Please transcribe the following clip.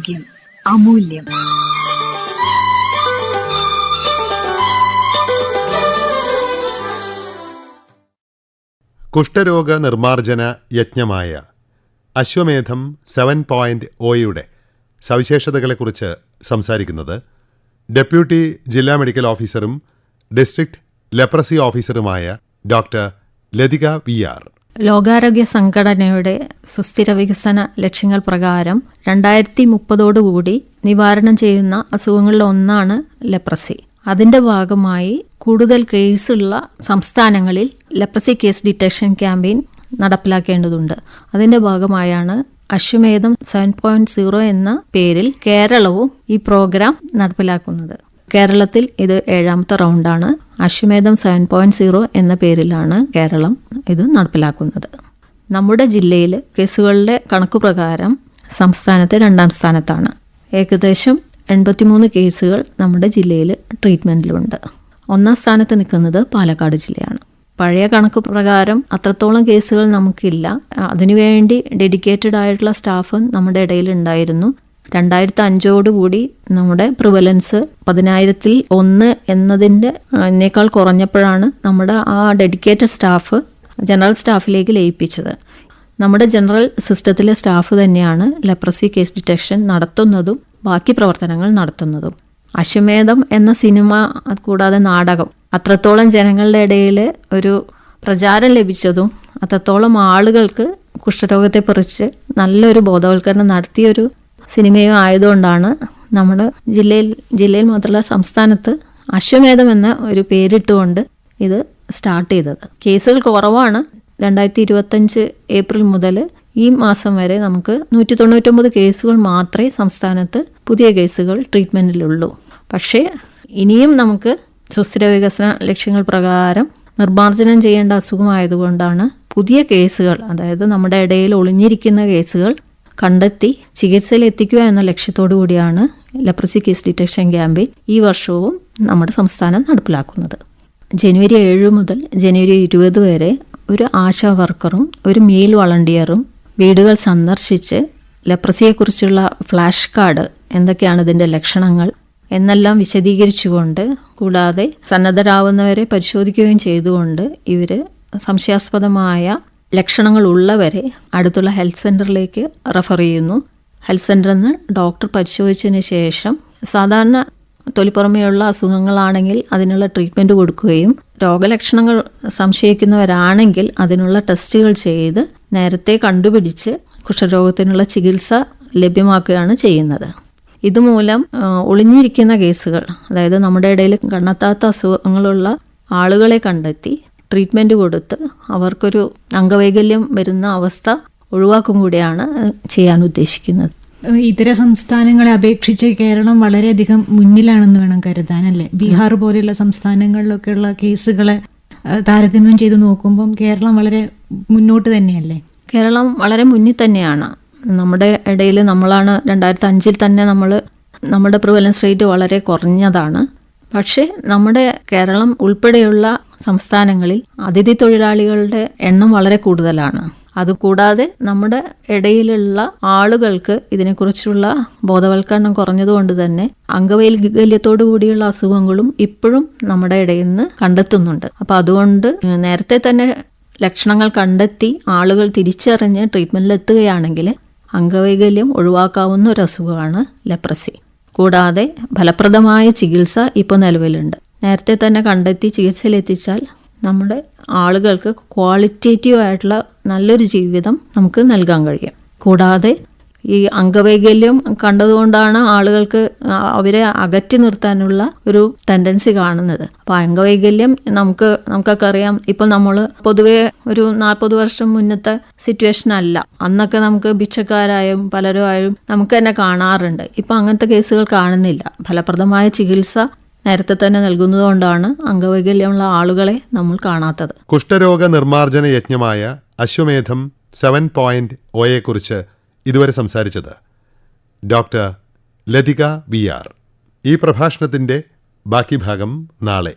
ആരോഗ്യം അമൂല്യം. കുഷ്ഠരോഗ നിർമ്മാർജന യജ്ഞമായ അശ്വമേധം seven point ഒയുടെ സവിശേഷതകളെക്കുറിച്ച് സംസാരിക്കുന്നത് ഡെപ്യൂട്ടി ജില്ലാ മെഡിക്കൽ ഓഫീസറും ഡിസ്ട്രിക്ട് ലെപ്രസി ഓഫീസറുമായ ഡോക്ടർ ലതിക വി ആർ. ലോകാരോഗ്യ സംഘടനയുടെ സുസ്ഥിര വികസന ലക്ഷ്യങ്ങൾ പ്രകാരം രണ്ടായിരത്തി മുപ്പതോടുകൂടി നിവാരണം ചെയ്യുന്ന അസുഖങ്ങളിൽ ഒന്നാണ് ലെപ്രസി. അതിന്റെ ഭാഗമായി കൂടുതൽ കേസുള്ള സംസ്ഥാനങ്ങളിൽ ലെപ്രസി കേസ് ഡിറ്റക്ഷൻ ക്യാമ്പയിൻ നടപ്പിലാക്കേണ്ടതുണ്ട്. അതിന്റെ ഭാഗമായാണ് അശ്വമേധം സെവൻ പോയിന്റ് സീറോ എന്ന പേരിൽ കേരളവും ഈ പ്രോഗ്രാം നടപ്പിലാക്കുന്നത്. കേരളത്തിൽ ഇത് ഏഴാമത്തെ റൗണ്ടാണ്. അശ്വമേധം സെവൻ പോയിന്റ് സീറോ എന്ന പേരിലാണ് കേരളം ഇത് നടപ്പിലാക്കുന്നത്. നമ്മുടെ ജില്ലയിൽ കേസുകളുടെ കണക്ക് പ്രകാരം സംസ്ഥാനത്തെ രണ്ടാം സ്ഥാനത്താണ്. ഏകദേശം എൺപത്തിമൂന്ന് കേസുകൾ നമ്മുടെ ജില്ലയിൽ ട്രീറ്റ്മെന്റിലുണ്ട് ഒന്നാം സ്ഥാനത്ത് നിൽക്കുന്നത് പാലക്കാട് ജില്ലയാണ്. പഴയ കണക്ക് പ്രകാരം അത്രത്തോളം കേസുകൾ നമുക്കില്ല. അതിനുവേണ്ടി ഡെഡിക്കേറ്റഡ് ആയിട്ടുള്ള സ്റ്റാഫ് നമ്മുടെ ഇടയിൽ ഉണ്ടായിരുന്നു രണ്ടായിരത്തി അഞ്ചോടുകൂടി നമ്മുടെ പ്രിവലൻസ് പതിനായിരത്തിൽ ഒന്ന് എന്നതിന്റെ എന്നേക്കാൾ കുറഞ്ഞപ്പോഴാണ് നമ്മുടെ ആ ഡെഡിക്കേറ്റഡ് സ്റ്റാഫ് ജനറൽ സ്റ്റാഫിലേക്ക് ലയിപ്പിച്ചത്. നമ്മുടെ ജനറൽ സിസ്റ്റത്തിലെ സ്റ്റാഫ് തന്നെയാണ് ലെപ്രസി കേസ് ഡിറ്റക്ഷൻ നടത്തുന്നതും ബാക്കി പ്രവർത്തനങ്ങൾ നടത്തുന്നതും. അശ്വമേധം എന്ന സിനിമ കൂടാതെ നാടകം. അത്രത്തോളം ജനങ്ങളുടെ ഇടയിൽ ഒരു പ്രചാരം ലഭിച്ചതും അത്രത്തോളം ആളുകൾക്ക് കുഷ്ഠരോഗത്തെക്കുറിച്ച് നല്ലൊരു ബോധവൽക്കരണം നടത്തിയൊരു സിനിമയും ആയതുകൊണ്ടാണ് നമ്മുടെ ജില്ലയിൽ ജില്ലയിൽ മാത്രമല്ല സംസ്ഥാനത്ത് അശ്വമേധം എന്ന ഒരു പേരിട്ടുകൊണ്ട് ഇത് സ്റ്റാർട്ട് ചെയ്തത്. കേസുകൾ കുറവാണ്. രണ്ടായിരത്തി ഇരുപത്തഞ്ച് ഏപ്രിൽ മുതൽ ഈ മാസം വരെ നമുക്ക് നൂറ്റി തൊണ്ണൂറ്റൊമ്പത് കേസുകൾ മാത്രമേ സംസ്ഥാനത്ത് പുതിയ കേസുകൾ ട്രീറ്റ്മെന്റിലുള്ളൂ പക്ഷേ ഇനിയും നമുക്ക് സുസ്ഥിര വികസന ലക്ഷ്യങ്ങൾ പ്രകാരം നിർമ്മാർജനം ചെയ്യേണ്ട അസുഖമായതുകൊണ്ടാണ് പുതിയ കേസുകൾ അതായത് നമ്മുടെ ഇടയിൽ ഒളിഞ്ഞിരിക്കുന്ന കേസുകൾ കണ്ടെത്തി ചികിത്സയിൽ എത്തിക്കുക എന്ന ലക്ഷ്യത്തോടു കൂടിയാണ് ലെപ്രസി കേസ് ഡിറ്റക്ഷൻ ക്യാമ്പയിൻ ഈ വർഷവും നമ്മുടെ സംസ്ഥാനം നടപ്പിലാക്കുന്നത്. ജനുവരി ഏഴ് മുതൽ ജനുവരി ഇരുപത് വരെ ഒരു ആശാ വർക്കറും ഒരു മെയിൽ വളണ്ടിയറും വീടുകൾ സന്ദർശിച്ച് ലെപ്രസിയെക്കുറിച്ചുള്ള ഫ്ലാഷ് കാർഡ് എന്തൊക്കെയാണ് ഇതിന്റെ ലക്ഷണങ്ങൾ എന്നെല്ലാം വിശദീകരിച്ചുകൊണ്ട് കൂടാതെ സന്നദ്ധരാവുന്നവരെ പരിശോധിക്കുകയും ചെയ്തുകൊണ്ട് ഇവർ സംശയാസ്പദമായ ലക്ഷണങ്ങൾ ഉള്ളവരെ അടുത്തുള്ള ഹെൽത്ത് സെന്ററിലേക്ക് റെഫർ ചെയ്യുന്നു. ഹെൽത്ത് സെന്ററിൽ നിന്ന് ഡോക്ടർ പരിശോധിച്ചതിന് ശേഷം സാധാരണ തൊലിപ്പുറമെയുള്ള അസുഖങ്ങളാണെങ്കിൽ അതിനുള്ള ട്രീറ്റ്മെന്റ് കൊടുക്കുകയും രോഗലക്ഷണങ്ങൾ സംശയിക്കുന്നവരാണെങ്കിൽ അതിനുള്ള ടെസ്റ്റുകൾ ചെയ്ത് നേരത്തെ കണ്ടുപിടിച്ച് കുഷ്ഠരോഗത്തിനുള്ള ചികിത്സ ലഭ്യമാക്കുകയാണ് ചെയ്യുന്നത്. ഇതുമൂലം ഒളിഞ്ഞിരിക്കുന്ന കേസുകൾ അതായത് നമ്മുടെ ഇടയിൽ കണ്ടെത്താത്ത അസുഖങ്ങളുള്ള ആളുകളെ കണ്ടെത്തി ട്രീറ്റ്മെന്റ് കൊടുത്ത് അവർക്കൊരു അംഗവൈകല്യം വരുന്ന അവസ്ഥ ഒഴിവാക്കും കൂടിയാണ് ചെയ്യാൻ ഉദ്ദേശിക്കുന്നത്. ഇതര സംസ്ഥാനങ്ങളെ അപേക്ഷിച്ച് കേരളം വളരെയധികം മുന്നിലാണെന്ന് വേണം കരുതാൻ അല്ലേ? ബീഹാർ പോലെയുള്ള സംസ്ഥാനങ്ങളിലൊക്കെയുള്ള കേസുകളെ താരതമ്യം ചെയ്ത് നോക്കുമ്പം കേരളം വളരെ മുന്നോട്ട് തന്നെയല്ലേ? കേരളം വളരെ മുന്നിൽ തന്നെയാണ്. നമ്മുടെ ഇടയിൽ നമ്മളാണ് രണ്ടായിരത്തി അഞ്ചിൽ തന്നെ നമ്മൾ നമ്മുടെ പ്രിവലൻസ് റേറ്റ് വളരെ കുറഞ്ഞതാണ്. പക്ഷേ നമ്മുടെ കേരളം ഉൾപ്പെടെയുള്ള സംസ്ഥാനങ്ങളിൽ അതിഥി തൊഴിലാളികളുടെ എണ്ണം വളരെ കൂടുതലാണ്. അതുകൂടാതെ നമ്മുടെ ഇടയിലുള്ള ആളുകൾക്ക് ഇതിനെക്കുറിച്ചുള്ള ബോധവൽക്കരണം കുറഞ്ഞതുകൊണ്ട് തന്നെ അംഗവൈകല്യത്തോടു കൂടിയുള്ള അസുഖങ്ങളും ഇപ്പോഴും നമ്മുടെ ഇടയിൽ നിന്ന് കണ്ടെത്തുന്നുണ്ട്. അപ്പോൾ അതുകൊണ്ട് നേരത്തെ തന്നെ ലക്ഷണങ്ങൾ കണ്ടെത്തി ആളുകൾ തിരിച്ചറിഞ്ഞ് ട്രീറ്റ്മെന്റിൽ എത്തുകയാണെങ്കിൽ അംഗവൈകല്യം ഒഴിവാക്കാവുന്ന ഒരു അസുഖമാണ് ലെപ്രസി. കൂടാതെ ഫലപ്രദമായ ചികിത്സ ഇപ്പോൾ നിലവിലുണ്ട്. നേരത്തെ തന്നെ കണ്ടെത്തി ചികിത്സയിലെത്തിച്ചാൽ നമ്മുടെ ആളുകൾക്ക് ക്വാളിറ്റേറ്റീവ് ആയിട്ടുള്ള നല്ലൊരു ജീവിതം നമുക്ക് നൽകാൻ കഴിയും. കൂടാതെ ഈ അംഗവൈകല്യം കണ്ടതുകൊണ്ടാണ് ആളുകൾക്ക് അവരെ അകറ്റി നിർത്താനുള്ള ഒരു ടെൻഡൻസി കാണുന്നത്. അപ്പോൾ അംഗവൈകല്യം നമുക്ക് നമുക്കൊക്കെ അറിയാം ഇപ്പം നമ്മൾ പൊതുവെ ഒരു നാൽപ്പത് വർഷം മുന്നത്തെ സിറ്റുവേഷൻ അല്ല. അന്നൊക്കെ നമുക്ക് ഭിക്ഷക്കാരായും പലരുമായും നമുക്ക് തന്നെ കാണാറുണ്ട്. ഇപ്പം അങ്ങനത്തെ കേസുകൾ കാണുന്നില്ല. ഫലപ്രദമായ ചികിത്സ നേരത്തെ തന്നെ നൽകുന്നതുകൊണ്ടാണ് അംഗവൈകല്യമുള്ള ആളുകളെ നമ്മൾ കാണാത്തത്. കുഷ്ഠരോഗ നിർമ്മാർജന യജ്ഞമായ അശ്വമേധം സെവൻ പോയിന്റ് ഒയെക്കുറിച്ച് ഇതുവരെ സംസാരിച്ചത് ഡോക്ടർ ലതിക വി ആർ. ഈ പ്രഭാഷണത്തിന്റെ ബാക്കി ഭാഗം നാളെ.